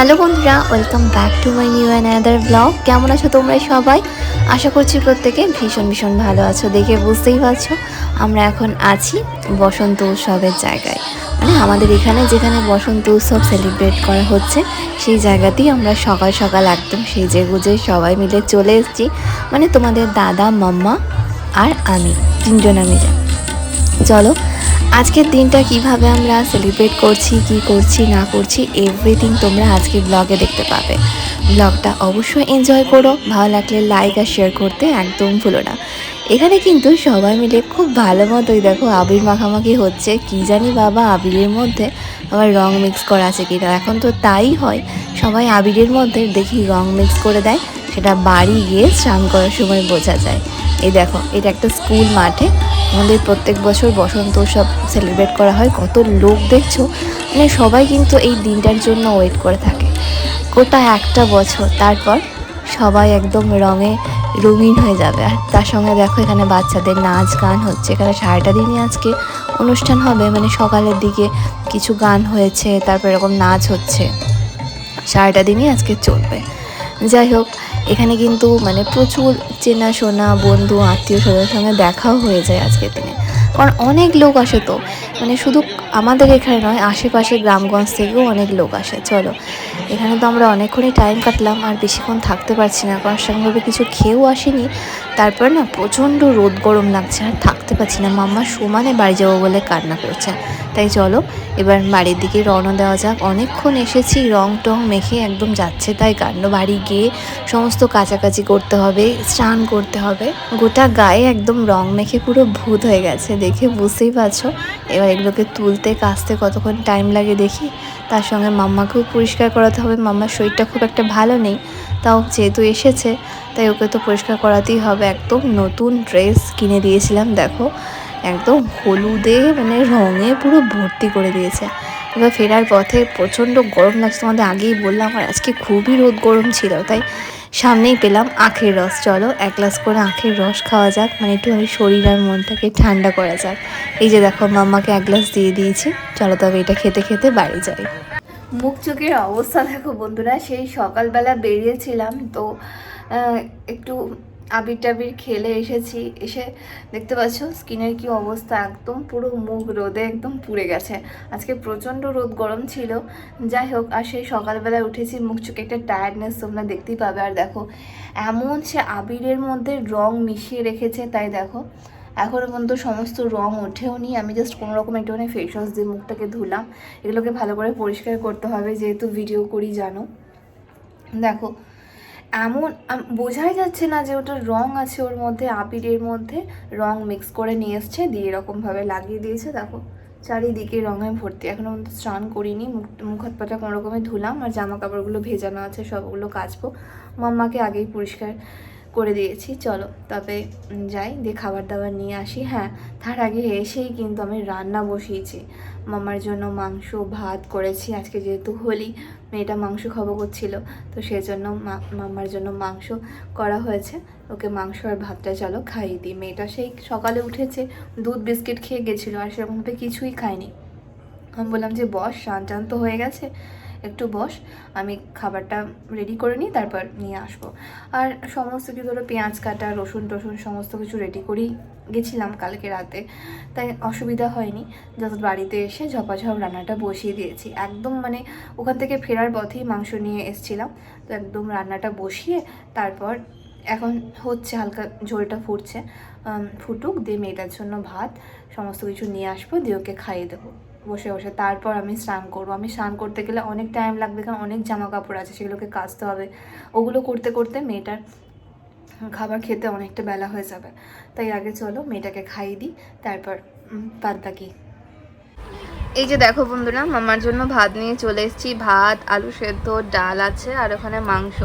Hello বন্ধুরা, welcome back to my new and other blog. কেমন আছো তোমরা সবাই? আশা করছি প্রত্যেকে ভীষণ ভীষণ ভালো আছো দেখে বুঝতেই পারছ। আমরা এখন আছি বসন্ত উৎসবের জায়গায়। মানে আমাদের এখানে যেখানে বসন্ত উৎসব সেলিব্রেট করা হচ্ছে, সেই জায়গাতেই আমরা সকাল সকাল একদম সেজে গুজে সবাই মিলে চলে এসেছি। মানে তোমাদের দাদা, মাম্মা আর আমি তিনজনা মিলে। চলো আজকের দিনটা কীভাবে আমরা সেলিব্রেট করছি, কি করছি, না করছি এভরিথিং তোমরা আজকে ব্লগে দেখতে পাবে। ব্লগটা অবশ্যই এনজয় করো, ভালো লাগলে লাইক আর শেয়ার করতে একদম ভুলো না। এখানে কিন্তু সবাই মিলে খুব ভালো মতোই দেখো, আবির মাখামাখি হচ্ছে, কি জানি বাবা আবিরের মধ্যে আবার রং মিক্স করা আছে কিনা, এখন তো তাই হয়। সবাই আবিরের মধ্যে দেখি রং মিক্স করে দেয়, সেটা বাড়ি গিয়ে স্নান করার সময় বোঝা যায়। এই দেখো, এটা একটা স্কুল মাঠে। আমাদের প্রত্যেক বছর বসন্ত উৎসব সেলিব্রেট করা হয়। কত লোক দেখছ? মানে সবাই কিন্তু এই দিনটার জন্য ওয়েট করে থাকে। গোটা একটা বছর, তারপর সবাই একদম রঙে রঙিন হয়ে যাবে। আর তার সঙ্গে দেখো, এখানে বাচ্চাদের নাচ গান হচ্ছে। এখানে সারাটা দিনই আজকে অনুষ্ঠান হবে। মানে সকালের দিকে কিছু গান হয়েছে, তারপর এরকম নাচ হচ্ছে। সারাটা দিনই আজকে চলবে। যাই হোক এখানে কিন্তু মানে প্রচুর চেনাশোনা বন্ধু আত্মীয় স্বজনের সঙ্গে দেখাও হয়ে যায় আজকের দিনে। কারণ অনেক লোক আসে তো। মানে শুধু আমাদের এখানে নয়, আশেপাশে গ্রামগঞ্জ থেকেও অনেক লোক আসে। চলো, এখানে তো আমরা অনেকক্ষণই টাইম কাটলাম আর বেশিক্ষণ থাকতে পারছি না, কারণ সেরকমভাবে কিছু খেয়েও আসিনি। তারপর না প্রচণ্ড রোদ গরম লাগছে আর থাকতে পারছি না। মাম্মা সমানে বাড়ি যাব বলে কান্না করছে। তাই চলো, এবার বাড়ির দিকে রওনা দেওয়া যাক। অনেকক্ষণ এসেছি, রং টং মেখে একদম যাচ্ছে তাই কাণ্ড বাড়ি গিয়ে সমস্ত কাচাকাচি করতে হবে, স্নান করতে হবে। গোটা গায়ে একদম রং মেখে পুরো ভূত হয়ে গেছে, দেখে বুঝতেই পারছ। এবার এগুলোকে তুলতে কাচতে কতক্ষণ টাইম লাগে দেখি। তার সঙ্গে মাম্মাকেও পরিষ্কার করাতে হবে। মাম্মার শরীরটা খুব একটা ভালো নেই, তাও যেহেতু এসেছে, তাই ওকে তো পরিষ্কার করাতেই হবে। একদম নতুন ড্রেস কিনে দিয়েছিলাম, দেখো। একদম হলুদে মানে রঙে পুরো ভর্তি করে দিয়েছে। এবার ফেরার পথে প্রচণ্ড গরম লাগছে। তোমাদের আগেই বললাম, আর আজকে খুবই রোদ গরম ছিল, তাই সামনেই পেলাম আখের রস। চলো, এক গ্লাস করে আখের রস খাওয়া যাক মানে একটু শরীর আর মনটাকে ঠান্ডা করা যাক। এই যে দেখো, মাম্মাকে এক গ্লাস দিয়ে দিয়েছি। চলো তবে এটা খেতে খেতে বাড়ি যাই। মুখ চোখের অবস্থা দেখো বন্ধুরা, সেই সকালবেলা বেরিয়েছিলাম, তো একটু আবির টাবির খেলে এসেছি, এসে দেখতে পাচ্ছ স্কিনের কি অবস্থা, একদম পুরো মুখ রোদে একদম পুড়ে গেছে। আজকে প্রচণ্ড রোদ, গরম ছিল। যাই হোক, আর সেই সকালবেলায় উঠেছি, মুখ চোখে একটা টায়ার্ডনেস তোমরা দেখতেই পাবে। আর দেখো, এমন সে আবিরের মধ্যে রং মিশিয়ে রেখেছে, তাই দেখো এখনও পর্যন্ত সমস্ত রং ওঠেও নি। আমি জাস্ট কোনো রকম একটুখানি ফেস ওয়াশ দিয়ে মুখটাকে ধুলাম। এগুলোকে ভালো করে পরিষ্কার করতে হবে, যেহেতু ভিডিও করি, জানো। দেখো এমন বোঝাই যাচ্ছে না যে ওটা রং আছে ওর মধ্যে, আবিরের মধ্যে রং মিক্স করে নিয়ে এসছে, দিয়ে এরকমভাবে লাগিয়ে দিয়েছে। দেখো, চারিদিকে রঙে ভর্তি। এখনও পর্যন্ত স্নান করিনি, মুখ মুখ হাত পাটা কোনো রকমে ধুলাম, আর জামা কাপড়গুলো ভেজানো আছে, সবগুলো কাচবো। মাম্মাকে আগেই পরিষ্কার করে দিয়েছি, চলো। তবে যাই, দিয়ে খাবার দাবার নিয়ে আসি। হ্যাঁ তার আগে এসেই কিন্তু আমি রান্না বসিয়েছি। মামার জন্য মাংস, ভাত করেছি। আজকে যেহেতু হোলি, মেয়েটা মাংস খাব করছিল, তো সেই জন্য মা- মামার জন্য মাংস করা হয়েছে। ওকে মাংস আর ভাতটা চলো খাইয়ে দিই। মেয়েটা সেই সকালে উঠেছে, দুধ বিস্কিট খেয়ে গেছিল, আর সেরকমভাবে কিছুই খায়নি। আমি বললাম যে, বস স্নান টান তো হয়ে গেছে। একটু বস, আমি খাবারটা রেডি করে নিই, তারপর নিয়ে আসব। আর সমস্ত কিছু ধরো পেঁয়াজ কাটা, রসুন টসুন সমস্ত কিছু রেডি করেই গেছিলাম কালকে রাতে। তাই অসুবিধা হয়নি যত বাড়িতে এসে ঝপাঝপ রান্নাটা বসিয়ে দিয়েছি। একদম মানে ওখান থেকে ফেরার পথেই মাংস নিয়ে এসছিলাম। তো একদম রান্নাটা বসিয়ে তারপর এখন হচ্ছে হালকা ঝোলটা ফুটছে। ফুটুক, দিয়ে মেয়েটার জন্য ভাত, সমস্ত কিছু নিয়ে আসব, দিয়ে ওকে খাইয়ে দেবো। বসে বসে। তারপর আমি স্নান করব। আমি স্নান করতে গেলে অনেক টাইম লাগবে, কারণ অনেক জামা কাপড় আছে সেগুলোকে কাচতে হবে। ওগুলো করতে করতে মেয়েটার খাবার খেতে অনেকটা বেলা হয়ে যাবে। তাই আগে চলো, মেয়েটাকে খাইয়ে দিই। তারপর বাদ বাকি। এই যে দেখো বন্ধুরা, মামার জন্য ভাত নিয়ে চলে এসেছি। ভাত, আলু সেদ্ধ, ডাল আছে, আর ওখানে মাংস।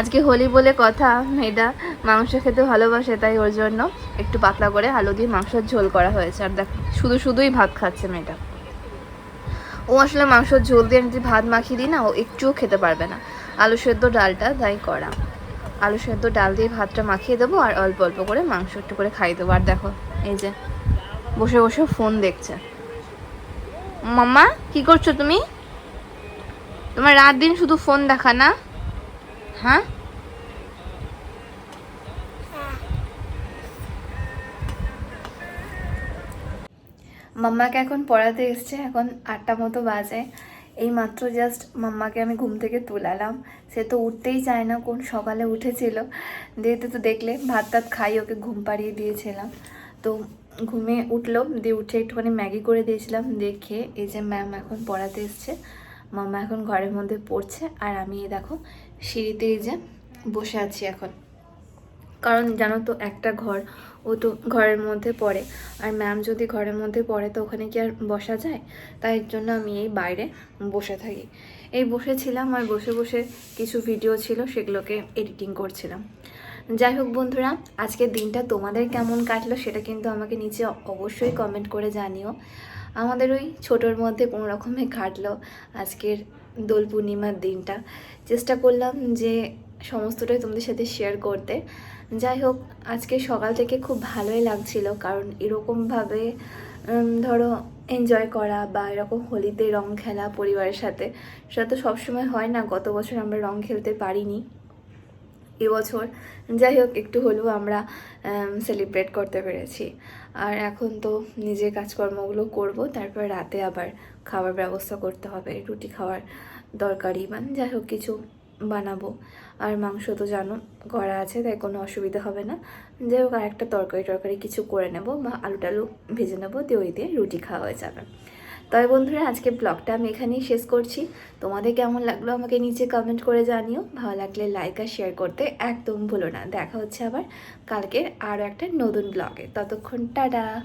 আজকে হোলি বলে কথা, মেয়েটা মাংস খেতে ভালোবাসে, তাই ওর জন্য একটু পাতলা করে আলু দিয়ে মাংসের ঝোল করা হয়েছে। আর দেখ, শুধু শুধুই ভাত খাচ্ছে মেয়েটা। ও আসলে মাংসর ঝোল দিয়ে যদি ভাত মাখিয়ে দিই না, ও একটুও খেতে পারবে না। আলু সেদ্ধ ডালটা তাই করা। আলু সেদ্ধ ডাল দিয়ে ভাতটা মাখিয়ে দেবো আর অল্প অল্প করে মাংস একটু করে খাইয়ে দেবো। আর দেখো, এই যে বসে বসে ফোন দেখছে। মাম্মা, কি করছ তুমি? তোমার রাত দিন শুধু ফোন দেখা না? হ্যাঁ? মাম্মাকে এখন পড়াতে এসছে, এখন আটটা মতো বাজে। এই মাত্র জাস্ট মাম্মাকে আমি ঘুম থেকে তুলালাম। সে তো উঠতেই চায় না কোন সকালে উঠেছিল। দিয়েতে তো দেখলে ভাত টাত খাই, ওকে ঘুম পাড়িয়ে দিয়েছিলাম। তো ঘুমে উঠল, দিয়ে উঠে একটুখানি ম্যাগি করে দিয়েছিলাম দেখে এই যে ম্যাম এখন পড়াতে এসছে। মাম্মা এখন ঘরের মধ্যে পড়ছে, আর আমি দেখো সিঁড়িতে এই যে বসে আছি এখন। কারণ জানো তো, একটা ঘর ও তো ঘরের মধ্যে পড়ে। আর ম্যাম যদি ঘরের মধ্যে পড়ে তো ওখানে কি আর বসা যায়? তাই জন্য আমি এই বাইরে বসে থাকি। এই বসেছিলাম আর বসে বসে কিছু ভিডিও ছিল, সেগুলোকে এডিটিং করছিলাম। যাই হোক বন্ধুরা, আজকের দিনটা তোমাদের কেমন কাটলো সেটা কিন্তু আমাকে নিচে অবশ্যই কমেন্ট করে জানিও। আমাদের ওই ছোটোর মধ্যে কোনো রকমে কাটলো আজকের দোল পূর্ণিমার দিনটা। চেষ্টা করলাম যে সমস্তটাই তোমাদের সাথে শেয়ার করতে। যাই হোক, আজকে সকাল থেকে খুব ভালোই লাগছিল কারণ এরকমভাবে ধরো এনজয় করা বা এরকম হোলিতে রং খেলা পরিবারের সাথে, সেটা তো সবসময় হয় না। গত বছর আমরা রং খেলতে পারিনি এবছর। যাই হোক, একটু হলেও আমরা সেলিব্রেট করতে পেরেছি। আর এখন তো নিজের কাজকর্মগুলো করব, তারপর রাতে আবার খাবার ব্যবস্থা করতে হবে, রুটি খাওয়ার দরকারি মানে যাই হোক, কিছু বানাবো। আর মাংস তো জানো, করা আছে, তাই কোনো অসুবিধা হবে না। যাই হোক আর একটা তরকারি টরকারি কিছু করে নেব, বা আলু টালু ভেজে নেব, দিয়ে ওই দিয়ে রুটি খাওয়া হয়ে যাবে। তবে বন্ধুরা আজকে ব্লগটা আমি এখানেই শেষ করছি। তোমাদের কেমন লাগল আমাকে নিচে কমেন্ট করে জানিও। ভালো লাগলে লাইক আর শেয়ার করতে একদম ভুলো না। দেখা হচ্ছে আবার কালকের আরও একটা নতুন ব্লগে। ততক্ষণ, টাটা!